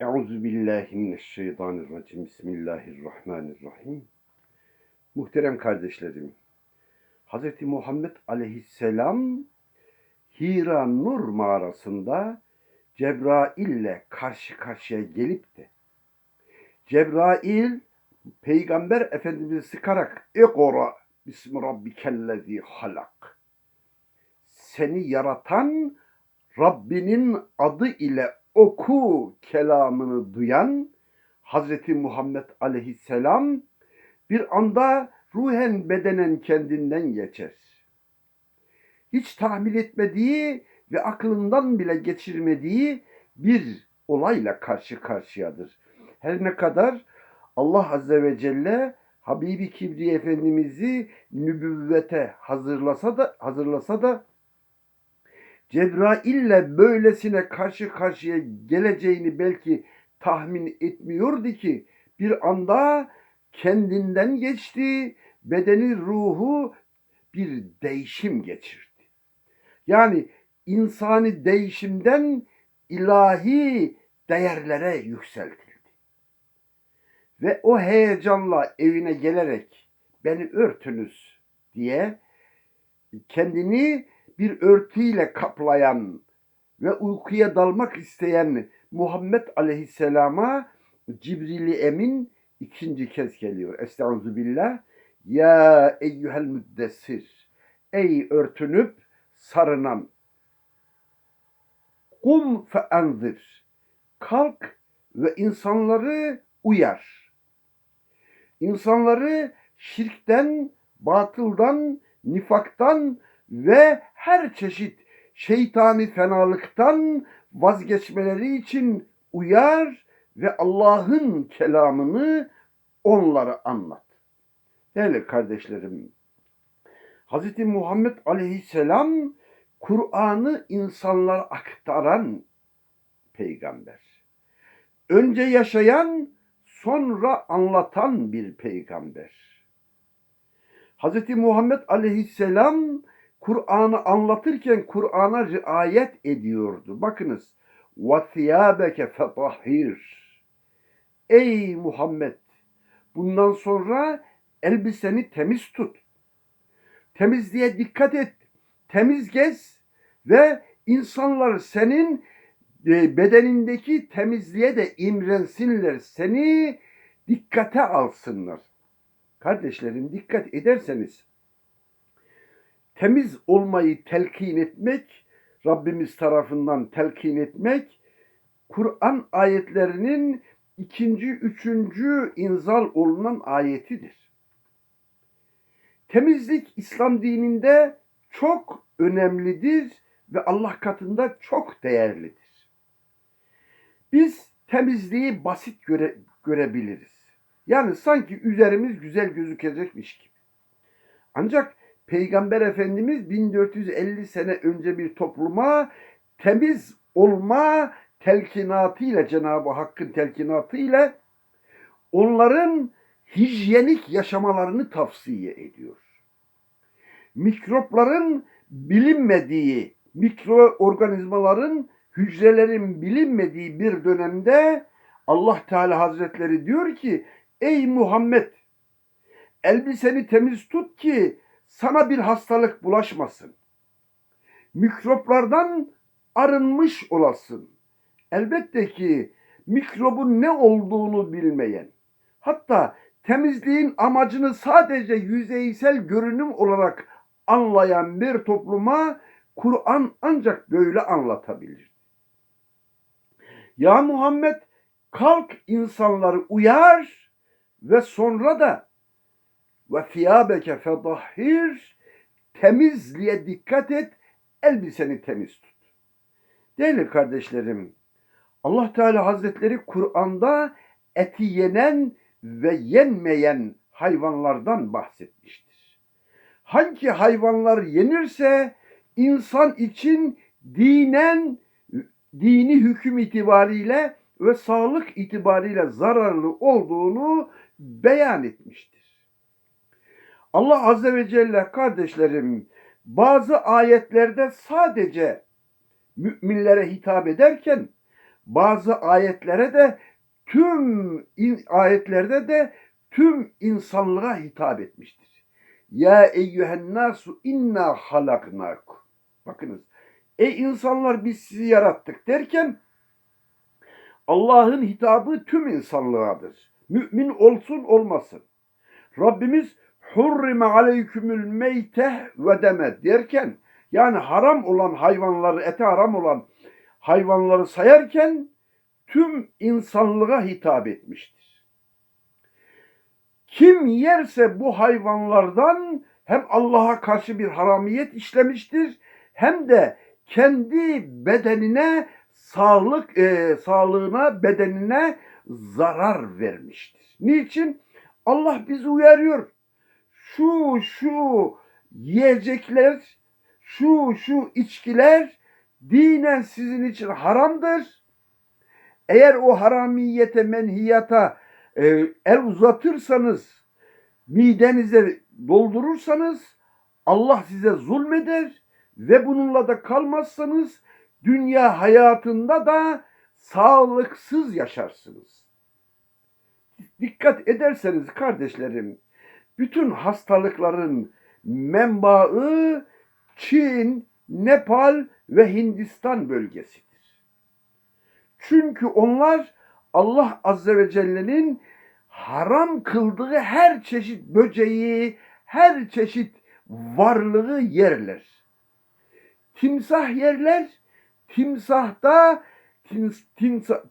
Euzu billahi mineşşeytanirracim. Bismillahirrahmanirrahim. Muhterem kardeşlerim. Hz. Muhammed aleyhisselam Hira Nur mağarasında Cebrail ile karşı karşıya gelip de Cebrail Peygamber Efendimiz'i sıkarak İkra Bismi Rabbikellezi halak Seni yaratan Rabbinin adı ile oku kelamını duyan Hazreti Muhammed aleyhisselam bir anda ruhen bedenen kendinden geçer. Hiç tahmin etmediği ve aklından bile geçirmediği bir olayla karşı karşıyadır. Her ne kadar Allah Azze ve Celle Habibi Kibri Efendimiz'i nübüvvete hazırlasa da hazırlasa da Cebrail'le böylesine karşı karşıya geleceğini belki tahmin etmiyordu ki bir anda kendinden geçti, bedeni ruhu bir değişim geçirdi. Yani insani değişimden ilahi değerlere yükseltildi. Ve o heyecanla evine gelerek beni örtünüz diye kendini bir örtüyle kaplayan ve uykuya dalmak isteyen Muhammed Aleyhisselam'a Cibril-i Emin ikinci kez geliyor. Estaizu billah. Ya eyyuhel müddessir. Ey örtünüp sarınan. Kum fe enzir. Kalk ve insanları uyar. İnsanları şirkten, batıldan, nifaktan ve her çeşit şeytani fenalıktan vazgeçmeleri için uyar ve Allah'ın kelamını onlara anlat. Değerli kardeşlerim, Hz. Muhammed Aleyhisselam Kur'an'ı insanlara aktaran peygamber. Önce yaşayan, sonra anlatan bir peygamber. Hz. Muhammed Aleyhisselam Kur'an'ı anlatırken Kur'an'a riayet ediyordu. Bakınız. وَثِيَابَكَ فَطَهِرْ Ey Muhammed! Bundan sonra elbiseni temiz tut. Temizliğe dikkat et. Temiz gez ve insanlar senin e, bedenindeki temizliğe de imrensinler. Seni dikkate alsınlar. Kardeşlerim dikkat ederseniz temiz olmayı telkin etmek, Rabbimiz tarafından telkin etmek, Kur'an ayetlerinin ikinci, üçüncü inzal olunan ayetidir. Temizlik İslam dininde çok önemlidir ve Allah katında çok değerlidir. Biz temizliği basit göre, görebiliriz. Yani sanki üzerimiz güzel gözükecekmiş gibi. Ancak Peygamber Efendimiz 1450 sene önce bir topluma temiz olma telkinatıyla Cenab-ı Hakk'ın telkinatıyla onların hijyenik yaşamalarını tavsiye ediyor. Mikropların bilinmediği, mikroorganizmaların, hücrelerin bilinmediği bir dönemde Allah Teala Hazretleri diyor ki ey Muhammed elbiseni temiz tut ki sana bir hastalık bulaşmasın. Mikroplardan arınmış olasın. Elbette ki mikrobun ne olduğunu bilmeyen, hatta temizliğin amacını sadece yüzeysel görünüm olarak anlayan bir topluma Kur'an ancak böyle anlatabilir. Ya Muhammed kalk insanları uyar ve sonra da ve fiyabeke fedahhir temizliğe dikkat et, elbiseni temiz tut. Değerli kardeşlerim, Allah Teala Hazretleri Kur'an'da eti yenen ve yenmeyen hayvanlardan bahsetmiştir. Hangi hayvanlar yenirse insan için dinen dini hüküm itibariyle ve sağlık itibariyle zararlı olduğunu beyan etmiştir. Allah Azze ve Celle kardeşlerim bazı ayetlerde sadece müminlere hitap ederken bazı ayetlere de tüm in- ayetlerde de tüm insanlığa hitap etmiştir. Ya eyyühen nasu inna halaknakum. Bakınız. Ey insanlar biz sizi yarattık derken Allah'ın hitabı tüm insanlığadır. Mümin olsun olmasın. Rabbimiz hurrime aleykümül meyteh ve deme derken yani haram olan hayvanları, ete haram olan hayvanları sayarken tüm insanlığa hitap etmiştir. Kim yerse bu hayvanlardan hem Allah'a karşı bir haramiyet işlemiştir hem de kendi bedenine sağlık e, sağlığına bedenine zarar vermiştir. Niçin? Allah bizi uyarıyor. Şu şu yiyecekler, şu şu içkiler dinen sizin için haramdır. Eğer o haramiyete, menhiyata e, el uzatırsanız, midenize doldurursanız Allah size zulmeder ve bununla da kalmazsanız dünya hayatında da sağlıksız yaşarsınız. Dikkat ederseniz kardeşlerim, bütün hastalıkların menbaı Çin, Nepal ve Hindistan bölgesidir. Çünkü onlar Allah Azze ve Celle'nin haram kıldığı her çeşit böceği, her çeşit varlığı yerler. Timsah yerler, timsahta tims, timsah,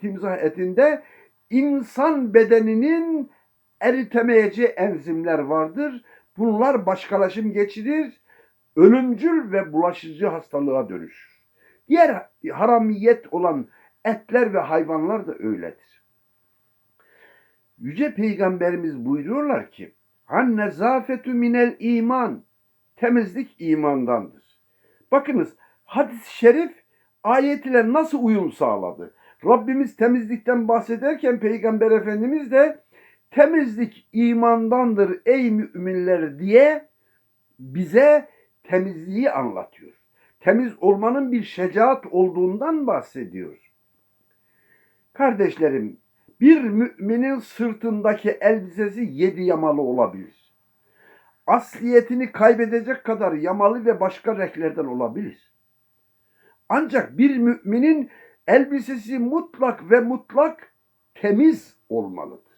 timsah etinde insan bedeninin eritemeyeceği enzimler vardır. Bunlar başkalaşım geçirir, ölümcül ve bulaşıcı hastalığa dönüşür. Diğer haramiyet olan etler ve hayvanlar da öyledir. Yüce Peygamberimiz buyuruyorlar ki, Han nezafetü minel iman, temizlik imandandır. Bakınız hadis-i şerif ayet ile nasıl uyum sağladı? Rabbimiz temizlikten bahsederken Peygamber Efendimiz de temizlik imandandır ey müminler diye bize temizliği anlatıyor. Temiz olmanın bir şecaat olduğundan bahsediyor. Kardeşlerim, bir müminin sırtındaki elbisesi yedi yamalı olabilir. Asliyetini kaybedecek kadar yamalı ve başka renklerden olabilir. Ancak bir müminin elbisesi mutlak ve mutlak temiz olmalıdır.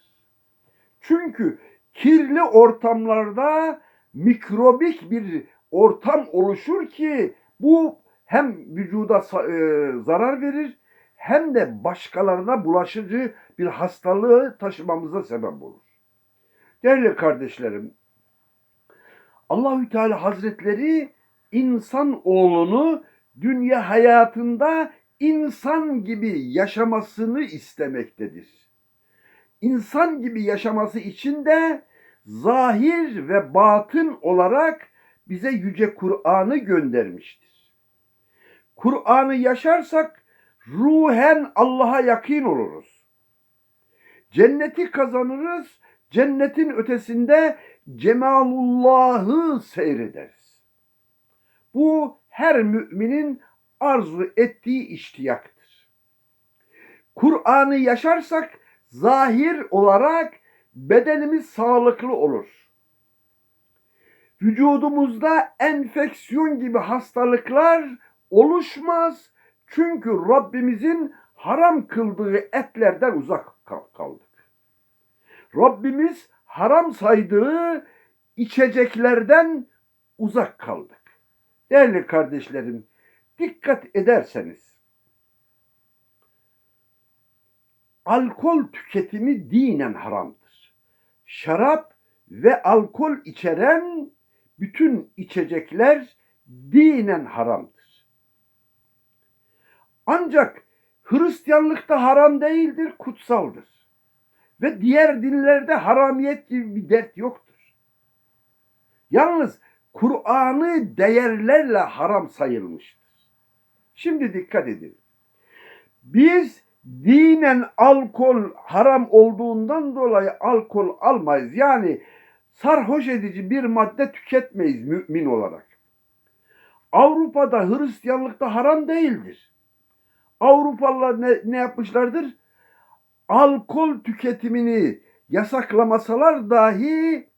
Çünkü kirli ortamlarda mikrobik bir ortam oluşur ki bu hem vücuda e, zarar verir hem de başkalarına bulaşıcı bir hastalığı taşımamıza sebep olur. Değerli kardeşlerim, Allahü Teala Hazretleri insan oğlunu dünya hayatında insan gibi yaşamasını istemektedir. İnsan gibi yaşaması için de zahir ve batın olarak bize yüce Kur'an'ı göndermiştir. Kur'an'ı yaşarsak ruhen Allah'a yakın oluruz. Cenneti kazanırız, cennetin ötesinde cemalullahı seyrederiz. Bu her müminin arzu ettiği iştiyaktır. Kur'an'ı yaşarsak zahir olarak bedenimiz sağlıklı olur. Vücudumuzda enfeksiyon gibi hastalıklar oluşmaz. Çünkü Rabbimizin haram kıldığı etlerden uzak kaldık. Rabbimiz haram saydığı içeceklerden uzak kaldık. Değerli kardeşlerim, dikkat ederseniz alkol tüketimi dinen haramdır. Şarap ve alkol içeren bütün içecekler dinen haramdır. Ancak Hristiyanlıkta haram değildir, kutsaldır. Ve diğer dinlerde haramiyet gibi bir dert yoktur. Yalnız Kur'an'ı değerlerle haram sayılmıştır. Şimdi dikkat edin. Biz dinen alkol haram olduğundan dolayı alkol almayız. Yani sarhoş edici bir madde tüketmeyiz mümin olarak. Avrupa'da Hristiyanlıkta haram değildir. Avrupalılar ne, ne yapmışlardır? Alkol tüketimini yasaklamasalar dahi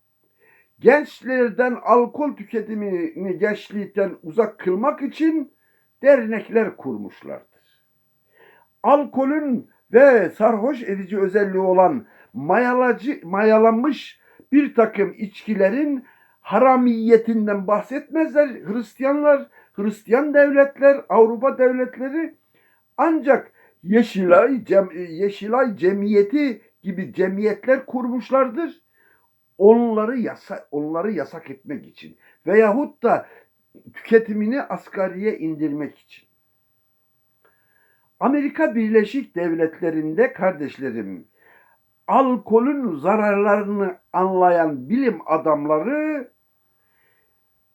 gençlerden alkol tüketimini gençlikten uzak kılmak için dernekler kurmuşlardır. Alkolün ve sarhoş edici özelliği olan mayalacı, mayalanmış bir takım içkilerin haramiyetinden bahsetmezler. Hristiyanlar, Hristiyan devletler, Avrupa devletleri ancak Yeşilay, Cem, Yeşilay Cemiyeti gibi cemiyetler kurmuşlardır. Onları yasa, onları yasak etmek için veyahut da tüketimini asgariye indirmek için. Amerika Birleşik Devletleri'nde kardeşlerim alkolün zararlarını anlayan bilim adamları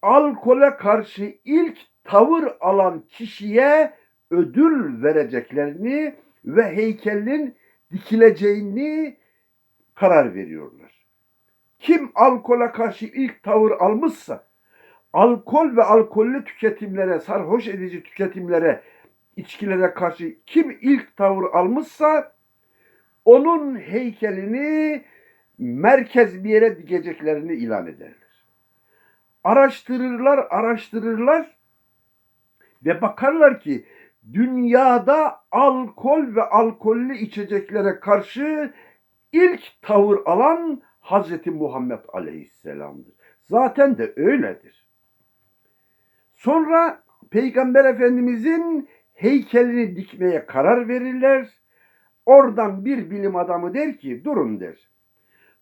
alkole karşı ilk tavır alan kişiye ödül vereceklerini ve heykelin dikileceğini karar veriyorlar. Kim alkole karşı ilk tavır almışsa, alkol ve alkollü tüketimlere, sarhoş edici tüketimlere, içkilere karşı kim ilk tavır almışsa, onun heykelini merkez bir yere dikeceklerini ilan ederler. Araştırırlar, araştırırlar ve bakarlar ki dünyada alkol ve alkollü içeceklere karşı ilk tavır alan Hazreti Muhammed Aleyhisselam'dır. Zaten de öyledir. Sonra Peygamber Efendimizin heykelini dikmeye karar verirler. Oradan bir bilim adamı der ki durun der.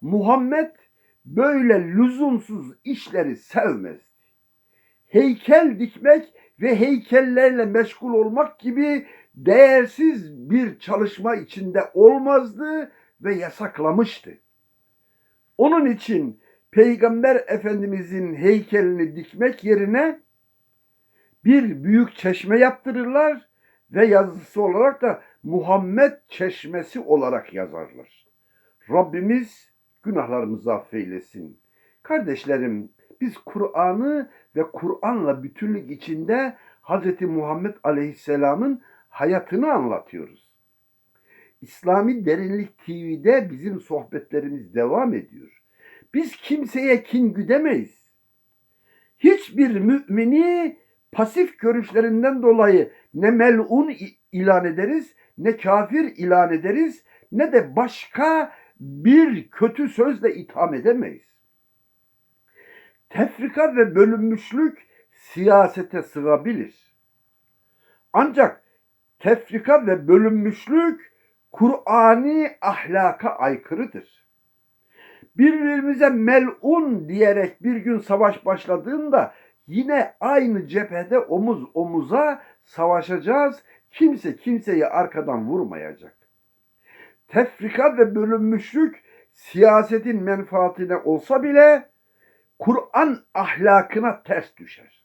Muhammed böyle lüzumsuz işleri sevmezdi. Heykel dikmek ve heykellerle meşgul olmak gibi değersiz bir çalışma içinde olmazdı ve yasaklamıştı. Onun için Peygamber Efendimizin heykelini dikmek yerine bir büyük çeşme yaptırırlar ve yazısı olarak da Muhammed Çeşmesi olarak yazarlar. Rabbimiz günahlarımızı affeylesin. Kardeşlerim biz Kur'an'ı ve Kur'an'la bütünlük içinde Hz. Muhammed Aleyhisselam'ın hayatını anlatıyoruz. İslami Derinlik TV'de bizim sohbetlerimiz devam ediyor. Biz kimseye kin güdemeyiz. Hiçbir mümini pasif görüşlerinden dolayı ne melun ilan ederiz, ne kafir ilan ederiz, ne de başka bir kötü sözle itham edemeyiz. Tefrika ve bölünmüşlük siyasete sığabilir. Ancak tefrika ve bölünmüşlük Kur'ani ahlaka aykırıdır. Birbirimize melun diyerek bir gün savaş başladığında yine aynı cephede omuz omuza savaşacağız. Kimse kimseyi arkadan vurmayacak. Tefrika ve bölünmüşlük siyasetin menfaatine olsa bile Kur'an ahlakına ters düşer.